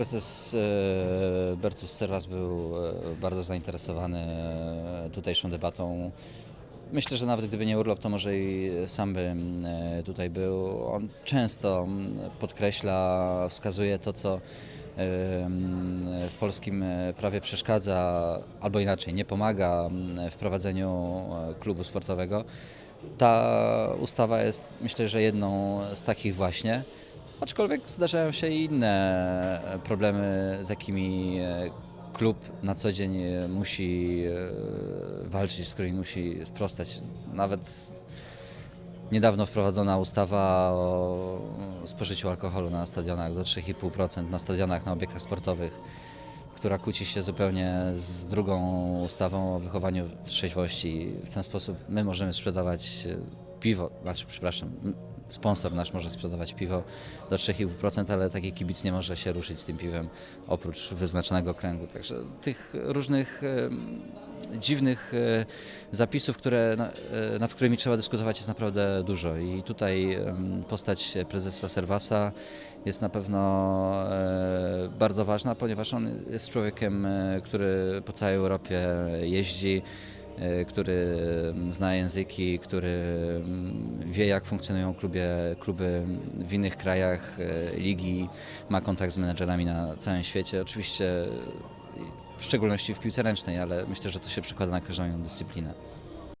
Prezes e, Bertus Serwas był e, bardzo zainteresowany e, tutejszą debatą. Myślę, że nawet gdyby nie urlop, to może i sam by tutaj był. On często podkreśla, wskazuje to, co w polskim prawie przeszkadza, albo inaczej, nie pomaga w prowadzeniu klubu sportowego. Ta ustawa jest, myślę, że jedną z takich właśnie. Aczkolwiek zdarzają się i inne problemy, z jakimi e, klub na co dzień e, musi e, walczyć, z którymi musi sprostać. Nawet niedawno wprowadzona ustawa o spożyciu alkoholu na stadionach do 3,5% na stadionach, na obiektach sportowych, która kłóci się zupełnie z drugą ustawą o wychowaniu w trzeźwości. W ten sposób my możemy sprzedawać e, piwo, znaczy przepraszam, sponsor nasz może sprzedawać piwo do 3,5%, ale taki kibic nie może się ruszyć z tym piwem oprócz wyznaczonego kręgu. Także tych różnych em, dziwnych e, zapisów, które, na- e, nad którymi trzeba dyskutować jest naprawdę dużo i tutaj em, postać prezesa Serwasa jest na pewno e, bardzo ważna, ponieważ on jest człowiekiem, e, który po całej Europie jeździ, e, który zna języki, który mm, wie jak funkcjonują klubie, kluby w innych krajach e, ligi, ma kontakt z menedżerami na całym świecie. Oczywiście w szczególności w piłce ręcznej, ale myślę, że to się przekłada na każdą inną dyscyplinę.